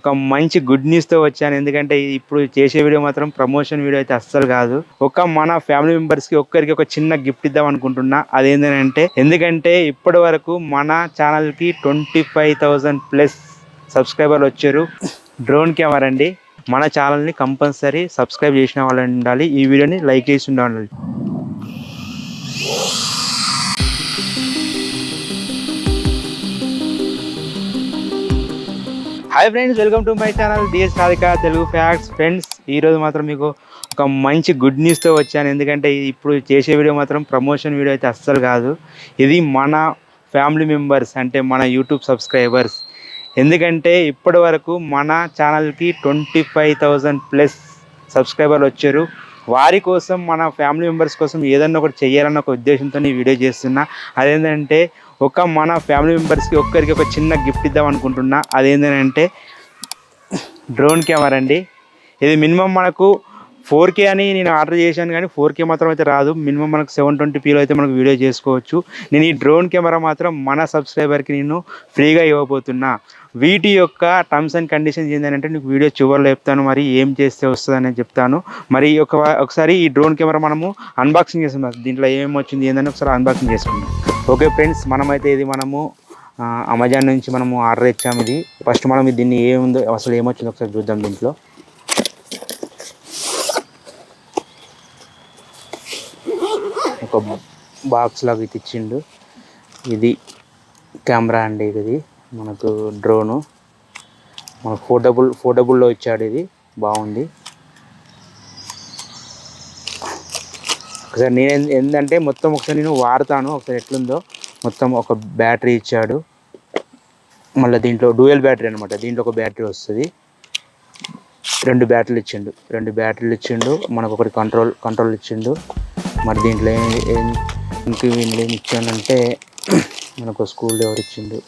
ఒక మంచి గుడ్ న్యూస్తో వచ్చాను. ఎందుకంటే ఇప్పుడు చేసే వీడియో మాత్రం ప్రమోషన్ వీడియో అయితే అస్సలు కాదు. ఒక మన ఫ్యామిలీ మెంబర్స్కి ఒక్కరికి ఒక చిన్న గిఫ్ట్ ఇద్దాం అనుకుంటున్నా. అదేంటంటే ఎందుకంటే ఇప్పటి వరకు మన ఛానల్కి ట్వంటీ ఫైవ్ థౌజండ్ ప్లస్ సబ్స్క్రైబర్లు వచ్చారు. డ్రోన్ కెమెరా అండి. మన ఛానల్ని కంపల్సరీ సబ్స్క్రైబ్ చేసిన వాళ్ళు ఉండాలి. ఈ వీడియోని లైక్ చేసి ఉండాలి. Hi friends welcome to my channel DS Radhika Telugu facts friends ఈరోజు మాత్రం మీకు ఒక మంచి గుడ్ న్యూస్తో వచ్చాను. ఎందుకంటే ఇప్పుడు చేసే వీడియో మాత్రం ప్రమోషన్ వీడియో అయితే అస్సలు కాదు. ఇది మన ఫ్యామిలీ మెంబర్స్ అంటే మన యూట్యూబ్ సబ్స్క్రైబర్స్ ఎందుకంటే ఇప్పటి వరకు మన ఛానల్కి ట్వంటీ ఫైవ్ థౌజండ్ ప్లస్ సబ్స్క్రైబర్లు వచ్చారు. వారి కోసం మన ఫ్యామిలీ మెంబర్స్ కోసం ఏదన్నా ఒకటి చేయాలన్న ఒక ఉద్దేశంతో ఈ వీడియో చేస్తున్నా. అదేంటంటే ఒక మన ఫ్యామిలీ మెంబర్స్కి ఒక్కరికి ఒక చిన్న గిఫ్ట్ ఇద్దాం అనుకుంటున్నా. అదేంటంటే డ్రోన్ కెమెరా అండి. ఇది మినిమం మనకు ఫోర్ కే అని నేను ఆర్డర్ చేశాను కానీ ఫోర్ కే మాత్రం అయితే రాదు. మినిమం మనకు సెవెన్ ట్వంటీ పీలో అయితే మనకు వీడియో చేసుకోవచ్చు. నేను ఈ డ్రోన్ కెమెరా మాత్రం మన సబ్స్క్రైబర్కి నేను ఫ్రీగా ఇవ్వబోతున్నా. వీటి యొక్క టర్మ్స్ అండ్ కండిషన్స్ ఏంటంటే నీకు వీడియో చివరిలో చెప్తాను మరి ఏం చేస్తే వస్తుందని చెప్తాను. మరి ఒక ఒకసారి ఈ డ్రోన్ కెమెరా మనము అన్బాక్సింగ్ చేస్తాం దీంట్లో ఏం వచ్చింది ఏంటని ఒకసారి అన్బాక్సింగ్ చేసుకుందాం. ఓకే ఫ్రెండ్స్ మనమైతే ఇది మనము అమెజాన్ నుంచి మనము ఆర్డర్ ఇచ్చాము ఇది. ఫస్ట్ మనం దీన్ని ఏముందో అసలు ఏమొచ్చిందో ఒకసారి చూద్దాం దీంట్లో. ఒక బాక్స్ లాగా ఇది ఇచ్చిండు. ఇది కెమెరా అండి ఇది. మనకు డ్రోను. మనకు ఫోటబుల్ ఫోర్డబుల్లో ఇచ్చాడు ఇది. బాగుంది. ఒకసారి నేను ఏంటంటే మొత్తం ఒకసారి నేను వాడతాను. ఒకసారి ఎట్లుందో. మొత్తం ఒక బ్యాటరీ ఇచ్చాడు. మళ్ళీ దీంట్లో డ్యూయల్ బ్యాటరీ అనమాట దీంట్లో ఒక బ్యాటరీ వస్తుంది. రెండు బ్యాటరీలు ఇచ్చిండు. రెండు బ్యాటరీలు ఇచ్చిండు. మనకు ఒకటి కంట్రోల్ కంట్రోల్ ఇచ్చిండు. మరి దీంట్లో ఏం ఏం ఇంక వీళ్ళు ఏం ఇచ్చానంటే మనకు స్కూల్ ఎవరు ఇచ్చిండు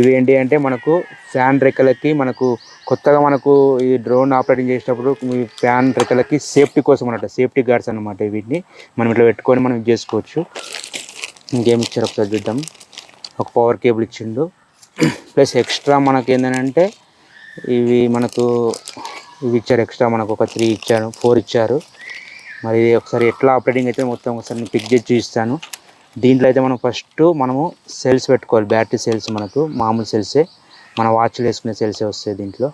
ఇవి ఏంటి అంటే మనకు ఫ్యాన్ రెక్కలకి మనకు కొత్తగా మనకు ఈ డ్రోన్ ఆపరేటింగ్ చేసేటప్పుడు ఈ ఫ్యాన్ రెక్కలకి సేఫ్టీ కోసం అనమాట సేఫ్టీ గార్డ్స్ అనమాట వీటిని మనం ఇట్లా పెట్టుకొని మనం చేసుకోవచ్చు. ఇంకేం ఇచ్చారు ఒకసారి చూద్దాం. ఒక పవర్ కేబుల్ ఇచ్చిండు. ప్లస్ ఎక్స్ట్రా మనకి ఏంటంటే ఇవి మనకు ఇవి ఇచ్చారు ఎక్స్ట్రా మనకు ఒక త్రీ ఇచ్చారు ఫోర్ ఇచ్చారు. మరి ఒకసారి ఎట్లా ఆపరేటింగ్ అయితే మొత్తం ఒకసారి నేను పిక్ చేసి చూపిస్తాను. దీంట్లో అయితే మనం ఫస్ట్ మనము సెల్స్ పెట్టుకోవాలి. బ్యాటరీ సెల్స్ మనకు మామూలు సెల్సే మన వాచ్లు వేసుకునే సెల్సే వస్తాయి దీంట్లో.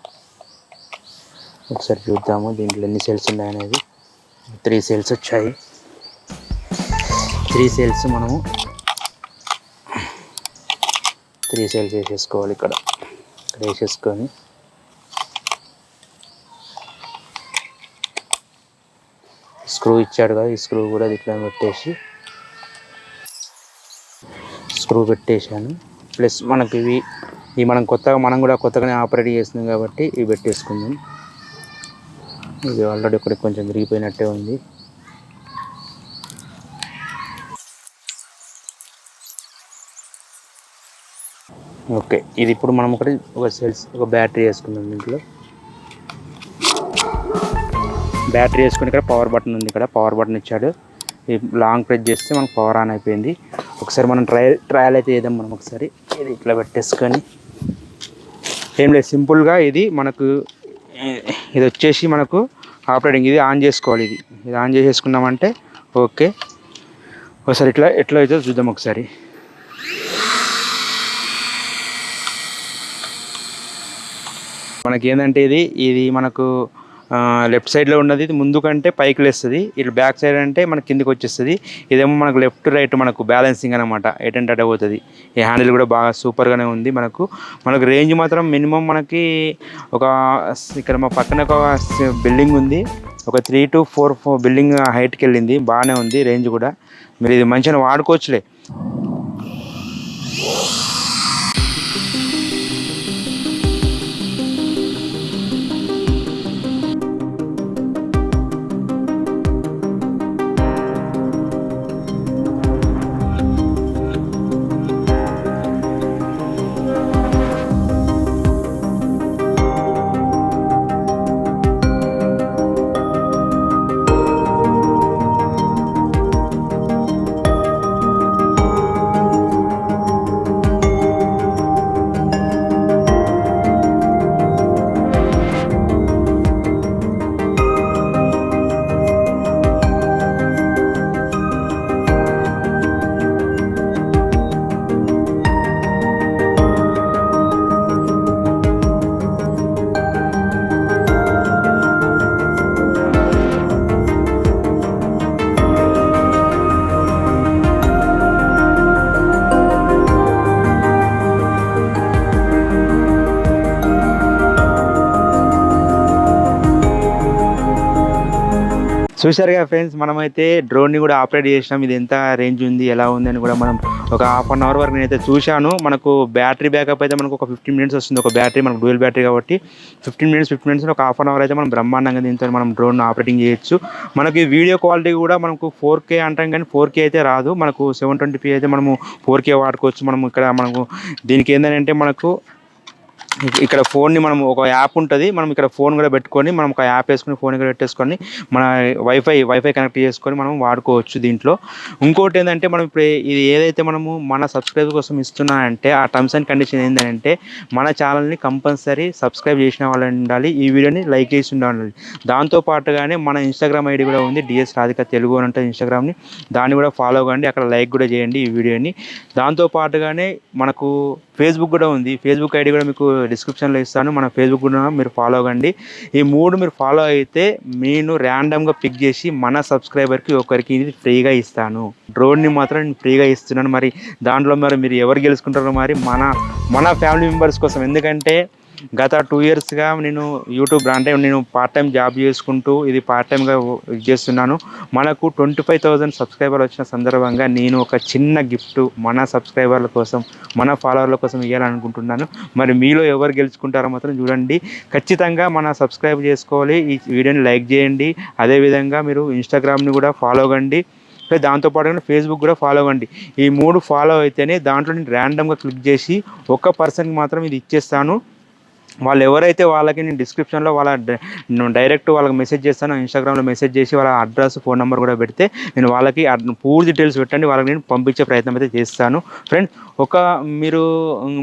ఒకసారి చూద్దాము దీంట్లో ఎన్ని సెల్స్ ఉన్నాయనేది త్రీ సెల్స్ వచ్చాయి. త్రీ సెల్స్ మనము త్రీ సెల్స్ వేసేసుకోవాలి ఇక్కడ. ఇక్కడ వేసేసుకొని. స్క్రూ ఇచ్చాడు కదా ఈ స్క్రూ కూడా ఇట్లా పెట్టేసి స్క్రూ పెట్టేశాను. ప్లస్ మనకి ఇవి ఇవి మనం కొత్తగా మనం కూడా కొత్తగానే ఆపరేట్ చేస్తున్నాం కాబట్టి ఇవి పెట్టేసుకుందాం. ఇది ఆల్రెడీ ఒకటి కొంచెం విరిగిపోయినట్టే ఉంది. ఓకే ఇది ఇప్పుడు మనం ఒకటి ఒక సెల్స్ ఒక బ్యాటరీ వేసుకుందాం దీంట్లో. బ్యాటరీ వేసుకుని ఇక్కడ పవర్ బటన్ ఉంది ఇక్కడ. పవర్ బటన్ ఇచ్చాడు. ఈ లాంగ్ ప్రెస్ చేస్తే మనకు పవర్ ఆన్ అయిపోయింది. ఒకసారి మనం ట్రయల్ ట్రయల్ అయితే చేద్దాం మనం ఒకసారి. ఇది ఇట్లా పెట్టేసుకొని. ఏం లేదు సింపుల్గా ఇది మనకు ఇది వచ్చేసి మనకు ఆపరేటింగ్ ఇది ఆన్ చేసుకోవాలి ఇది. ఇది ఆన్ చేసేసుకున్నామంటే ఓకే. ఒకసారి ఇట్లా ఎట్లా అయితే చూద్దాం ఒకసారి. మనకి ఏంటంటే ఇది ఇది మనకు లెఫ్ట్ సైడ్లో ఉన్నది ఇది ముందు కంటే పైకి లేస్తుంది. ఇటు బ్యాక్ సైడ్ అంటే మనకి కిందికి వచ్చేస్తుంది. ఇదేమో మనకు లెఫ్ట్ రైట్ మనకు బ్యాలెన్సింగ్ అనమాట ఎటంటే అటే పోతుంది ఈ హ్యాండిల్ కూడా బాగా సూపర్గానే ఉంది మనకు. మనకు రేంజ్ మాత్రం మినిమం మనకి ఒక ఇక్కడ మా పక్కన ఒక బిల్డింగ్ ఉంది. ఒక three two four four building హైట్కి వెళ్ళింది. బాగానే ఉంది రేంజ్ కూడా. మీరు ఇది మంచిగా వాడుకోవచ్చులే. చూసారుగా ఫ్రెండ్స్ మనమైతే డ్రోన్ని కూడా ఆపరేట్ చేసినాం. ఇది ఎంత రేంజ్ ఉంది ఎలా ఉంది అని కూడా మనం ఒక హాఫ్ అన్ అవర్ వరకు నేనైతే చూశాను. మనకు బ్యాటరీ బ్యాకప్ అయితే మనకు ఒక ఫిఫ్టీన్ మినిట్స్ వస్తుంది ఒక బ్యాటరీ మనకు డ్యూయల్ బ్యాటరీ కాబట్టి. ఫిఫ్టీన్ మినిట్స్ ఫిఫ్టీన్ మినిట్స్ ఒక హాఫ్ అన్ అవర్ అయితే మనం బ్రహ్మాండంగా దీంతో మనం డ్రోన్ ఆపరేటింగ్ చేయొచ్చు. మనకి వీడియో క్వాలిటీ కూడా మనకు ఫోర్ కే అంటాం కానీ ఫోర్ కే అయితే రాదు. మనకు సెవెన్ ట్వంటీ పీ అయితే మనము ఫోర్ కే వాడుకోవచ్చు. మనం ఇక్కడ మనకు దీనికి ఏంటంటే మనకు ఇక్కడ ఫోన్ని మనం ఒక యాప్ ఉంటుంది మనం ఇక్కడ ఫోన్ కూడా పెట్టుకొని మనం ఒక యాప్ వేసుకొని ఫోన్ కూడా పెట్టేసుకొని మన వైఫై వైఫై కనెక్ట్ చేసుకొని మనం వాడుకోవచ్చు దీంట్లో. ఇంకోటి ఏంటంటే మనం ఇప్పుడు ఇది ఏదైతే మనము మన సబ్స్క్రైబ్ కోసం ఇస్తున్నా అంటే ఆ టర్మ్స్ అండ్ కండిషన్ ఏంటంటే మన ఛానల్ని కంపల్సరీ సబ్స్క్రైబ్ చేసిన వాళ్ళు ఉండాలి ఈ వీడియోని లైక్ చేసి ఉండాలి. దాంతో పాటుగానే మన ఇన్స్టాగ్రామ్ ఐడి కూడా ఉంది డిఎస్ రాధిక తెలుగు అని ఉంటుంది ఇన్స్టాగ్రామ్ని దాన్ని కూడా ఫాలో కండి అక్కడ లైక్ కూడా చేయండి ఈ వీడియోని. దాంతో పాటుగానే మనకు ఫేస్బుక్ కూడా ఉంది ఫేస్బుక్ ఐడి కూడా మీకు డిస్క్రిప్షన్లో ఇస్తాను. మన ఫేస్బుక్ కూడా మీరు ఫాలో అవ్వండి. ఈ మూడు మీరు ఫాలో అయితే నేను ర్యాండమ్గా పిక్ చేసి మన సబ్స్క్రైబర్కి ఒకరికి ఇది ఫ్రీగా ఇస్తాను. డ్రోన్ని మాత్రం నేను ఫ్రీగా ఇస్తున్నాను. మరి దాంట్లో మరి మీరు ఎవరు గెలుచుకుంటారో మరి మన మన ఫ్యామిలీ మెంబర్స్ కోసం. ఎందుకంటే గత టూ ఇయర్స్గా నేను యూట్యూబ్ అంటే నేను పార్ట్ టైం జాబ్ చేసుకుంటూ ఇది పార్ట్ టైంగా ఇది చేస్తున్నాను. మనకు ట్వంటీ ఫైవ్ థౌజండ్ సబ్స్క్రైబర్ వచ్చిన సందర్భంగా నేను ఒక చిన్న గిఫ్ట్ మన సబ్స్క్రైబర్ల కోసం మన ఫాలోవర్ల కోసం ఇవ్వాలనుకుంటున్నాను మరి మీలో ఎవరు గెలుచుకుంటారో మాత్రం చూడండి. ఖచ్చితంగా మన సబ్స్క్రైబ్ చేసుకోవాలి. ఈ వీడియోని లైక్ చేయండి. అదేవిధంగా మీరు ఇన్స్టాగ్రామ్ని కూడా ఫాలో కండి. దాంతోపాటు ఫేస్బుక్ కూడా ఫాలో అవ్వండి ఈ మూడు ఫాలో అయితేనే దాంట్లో నేను ర్యాండమ్గా క్లిక్ చేసి ఒక్క పర్సన్కి మాత్రం ఇది ఇచ్చేస్తాను. వాళ్ళు ఎవరైతే వాళ్ళకి నేను డిస్క్రిప్షన్లో వాళ్ళ డైరెక్ట్ వాళ్ళకి మెసేజ్ చేస్తాను ఇన్స్టాగ్రామ్లో మెసేజ్ చేసి వాళ్ళ అడ్రస్ ఫోన్ నెంబర్ కూడా పెడితే నేను వాళ్ళకి అడ్- పూర్తి డీటెయిల్స్ పెట్టండి వాళ్ళకి నేను పంపించే ప్రయత్నం అయితే చేస్తాను. ఫ్రెండ్స్ ఒక మీరు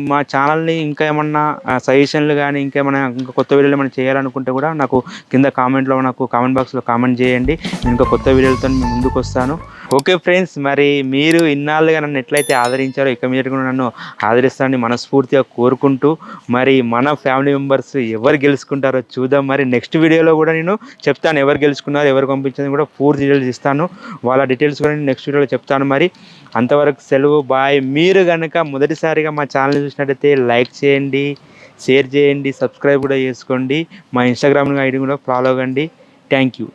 మా ఛానల్ని ఇంకా ఏమన్నా సజెషన్లు కానీ ఇంకేమైనా ఇంకా కొత్త వీడియోలు ఏమైనా చేయాలనుకుంటే కూడా నాకు కింద కామెంట్లో నాకు కామెంట్ బాక్స్లో కామెంట్ చేయండి. నేను ఇంకా కొత్త వీడియోలతో ముందుకు వస్తాను. ఓకే ఫ్రెండ్స్ మరి మీరు ఇన్నాళ్ళుగా నన్ను ఎట్లయితే ఆదరించారో ఇక మీరు కూడా నన్ను ఆదరిస్తానని మనస్ఫూర్తిగా కోరుకుంటూ మరి మన ఫ్యామిలీ మెంబర్స్ ఎవరు గెలుచుకుంటారో చూద్దాం. మరి నెక్స్ట్ వీడియోలో కూడా నేను చెప్తాను ఎవరు గెలుచుకున్నారు ఎవరు పంపించింది కూడా పూర్తి డీటెయిల్స్ ఇస్తాను. వాళ్ళ డీటెయిల్స్ కూడా నేను నెక్స్ట్ వీడియోలో చెప్తాను. మరి అంతవరకు సెలవు బాయ్. మీరు కనుక మొదటిసారిగా మా ఛానల్ చూసినట్టయితే లైక్ చేయండి షేర్ చేయండి సబ్స్క్రైబ్ కూడా చేసుకోండి. మా ఇన్స్టాగ్రామ్ ఐడి కూడా ఫాలో అవ్వండి. Thank you.